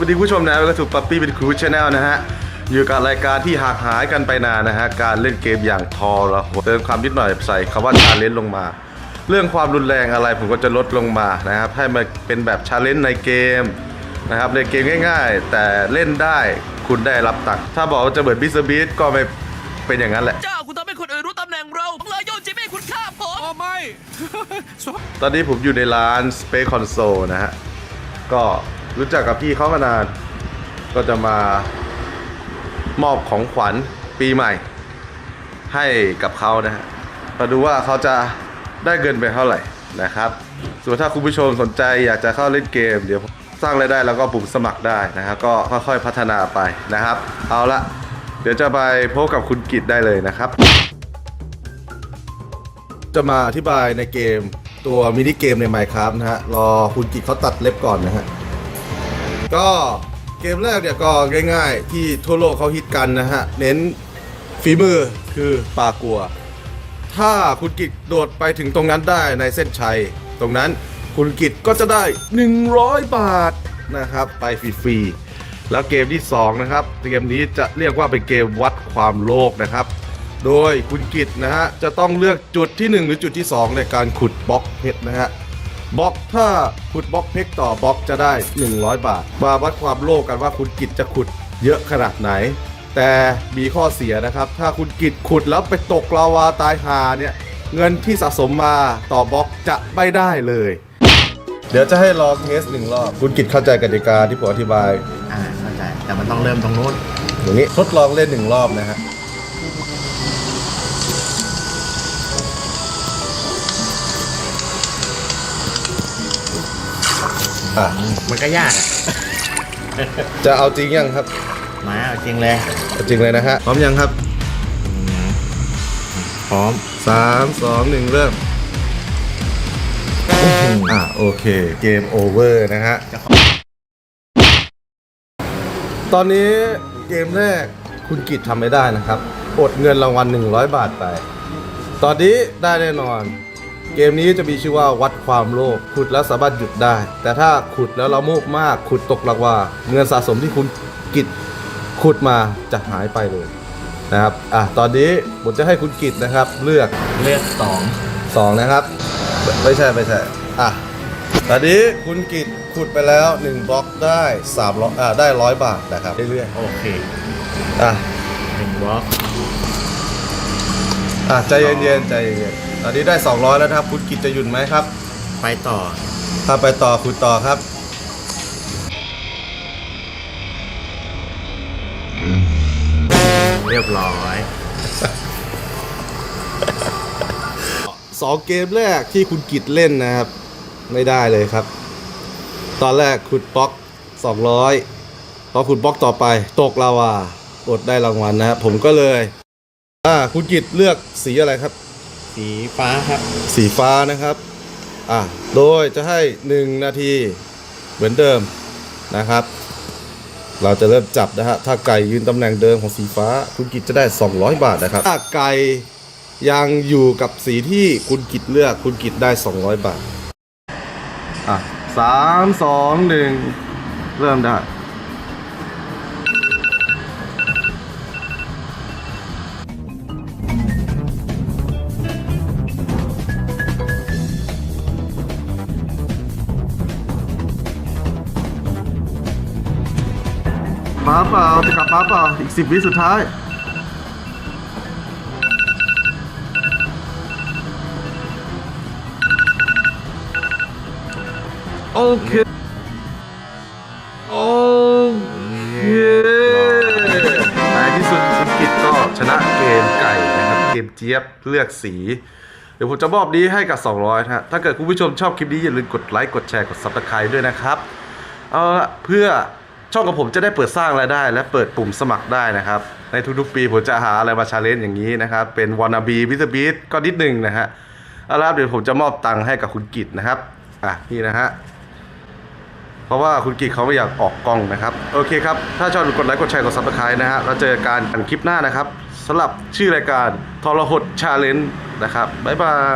วัสดีผู้ชมนะแล้วก็ถูกปั๊ปปี้เป็นครูชาแนลนะฮะ อยู่กับรายการที่ห่างหายกันไปนานนะฮะ การเล่นเกมอย่างทอระหดเติมความนิดหน่อยใส่คำว่าชาเลนจ์ลงมา เรื่องความรุนแรงอะไรผมก็จะลดลงมานะครับ ให้มันเป็นแบบชาเลนจ์ในเกมนะครับในเกมง่ายๆ แต่เล่นได้คุณได้รับตังค์ถ้าบอกว่าจะเหมือนบิสบีทก็ไม่เป็นอย่างนั้นแหละ เจ้าคุณทำให้คนอื่นรู้ตำแหน่งเราเลยโยนจิมมี่คุณฆ่าผมโอ้ไม่ ตอนนี้ผมอยู่ในร้าน Space Console นะฮะ ก็ รู้จักกับพี่เขามานาน ก็จะมามอบของขวัญปีใหม่ ให้กับเขานะฮะมาดูว่าเขาจะได้เงินไปเท่าไหร่นะครับ ส่วนถ้าคุณผู้ชมสนใจอยากจะเข้าเล่นเกม เดี๋ยวสร้างรายได้แล้วก็ปุ่มสมัครได้นะครับก็ค่อยๆพัฒนาไปนะครับ เอาละเดี๋ยวจะไปพบกับคุณกิตได้เลยนะครับ จะมาอธิบายในเกมตัวมินิเกมใน Minecraft นะฮะรอคุณกิจเขาตัดเล็บก่อนนะฮะ ก็เกมแรกเนี่ยก็ง่ายๆ ที่ทั่วโลกเขาฮิตกันนะฮะ เน้นฝีมือคือปลากัว ถ้าคุณกิจโดดไปถึงตรงนั้นได้ในเส้นชัย ตรงนั้นคุณกิจก็จะได้ 100 บาทนะครับ ไปฟรีๆแล้วเกมที่ 2 นะครับ เกมนี้จะเรียกว่าเป็นเกมวัดความโลภนะครับ โดยคุณกิจนะฮะ จะต้องเลือกจุดที่ 1 หรือจุดที่ 2 ในการขุดบล็อกเพชรนะฮะ บล็อกถ้าขุดบล็อกเพชรต่อบล็อกจะได้ 100 บาท มาวัดความโลภกันว่าคุณกิจจะขุดเยอะขนาดไหน แต่มีข้อเสียนะครับ ถ้าคุณกิจขุดแล้วไปตกลาวาตายหาเนี่ย เงินที่สะสมมาต่อบล็อกจะไม่ได้เลย เดี๋ยวจะให้ลองเทสหนึ่งรอบ คุณกิจเข้าใจกติกาที่ผมอธิบาย อ่าเข้าใจแต่มันต้องเริ่มตรงนู้นอย่างนี้ทดลองเล่นหนึ่งรอบนะฮะ อะมันก็ยากอะจะเอาจริงยังครับมาเอาจริงเลยเอาจริงเลยนะฮะพร้อมยังครับพร้อมสามสองหนึ่งเริ่มอะโอเคเกมโอเวอร์นะฮะตอนนี้เกมแรกคุณกิจทำไม่ได้นะครับ อดเงินรางวัล100 บาทไป ตอนนี้ได้แน่นอน เกมนี้จะมีชื่อว่าวัดความโลภขุดแล้วสามารถหยุดได้ แต่ถ้าขุดแล้วเราโมภมาก ขุดตกลาวาเงินสะสมที่คุณกิจขุดมาจะหายไปเลยนะครับอะตอนนี้ผมจะให้คุณกิจนะครับ เลือกเลือกสองสองนะครับ ไม่ใช่ไม่ใช่อะตอนนี้คุณกิจขุดไปแล้ว1บล็อกได้3ร้อยอ่าได้ร้อยบาทนะครับเรื่อยโอเคๆอะหนึ่งบล็อก อะใจเย็นๆใจเย็นๆตอนนี้ได้ 200 แล้วนะครับคุณกิจจะหยุดไหมครับ ไปต่อ ถ้าไปต่อคุณต่อครับ เรียบร้อยสองเกมแรกที่คุณกิจเล่นนะครับ ไม่ได้เลยครับ ตอนแรกขุดบล็อก 200พอขุดบล็อกต่อไป ตกลาวาอดได้รางวัลนะครับผมก็เลย อ่าคุณกิจเลือกสีอะไรครับ สีฟ้าครับ สีฟ้านะครับ อะโดยจะให้ 1 นาทีเหมือนเดิมนะครับ เราจะเริ่มจับนะฮะถ้าไก่ยืนตำแหน่งเดิมของสีฟ้า คุณกิจจะได้ 200 บาทนะครับ ถ้าไก่ยังอยู่กับสีที่คุณกิจเลือกคุณกิจได้ 200 บาท อะสามสองหนึ่งเริ่มได้ มาเปล่าจะกลับมาเปล่าอีกสิบวิสุดท้ายโอเคโอเคในที่สุดคุณกิจก็ชนะเกมไก่นะครับ เกมเจี๊ยบเลือกสี เดี๋ยวผมจะมอบนี้ให้กับ 200นะฮะถ้าเกิดคุณผู้ชมชอบคลิปนี้อย่าลืมกดไลค์ กดแชร์ กด subscribe ด้วยนะครับ เอาละเพื่อ ช่องของผมจะได้เปิดสร้างรายได้ และเปิดปุ่มสมัครได้นะครับ ในทุกๆปีผมจะหาอะไรมาชาเลนจ์อย่างนี้นะครับ เป็นว a นาบีวิสบีทก็นิดนึงนะฮะเอาละเดี๋ยวผมจะมอบตังค์ให้กับคุณกิตนะครับอะนี่นะฮะเพราะว่าคุณกิตเขาไม่อยากออกกล้องนะครับ โอเคครับ ถ้าชอบกดไลค์กดแชร์กดซับสไครต์นะฮะเราเจอกันคลิปหน้านะครับสำหรับชื่อรายการทรหดชาเลนจ์นะครับบ๊ายบาย